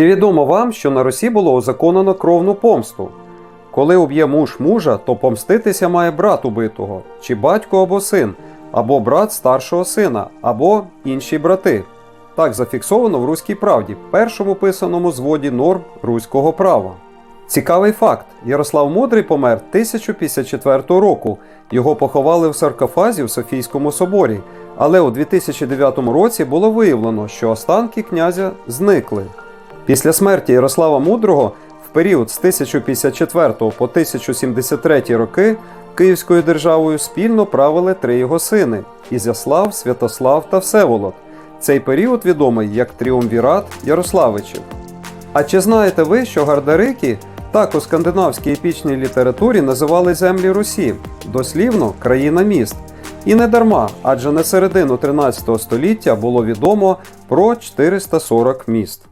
Чи відомо вам, що на Русі було узаконено кровну помсту? Коли уб'є муж мужа, то помститися має брат убитого, чи батько або син, або брат старшого сина, або інші брати. Так зафіксовано в Руській правді, першому писаному зводі норм руського права. Цікавий факт: Ярослав Мудрий помер 1054 року. Його поховали в саркофазі в Софійському соборі, але у 2009 році було виявлено, що останки князя зникли. Після смерті Ярослава Мудрого в період з 1054 по 1073 роки Київською державою спільно правили три його сини Ізяслав, Святослав та Всеволод. Цей період відомий як Тріумвірат Ярославичів. А чи знаєте ви, що Гардарики так у скандинавській епічній літературі називали землі Русі, дослівно країна міст? І не дарма, адже на середину 13 століття було відомо про 440 міст.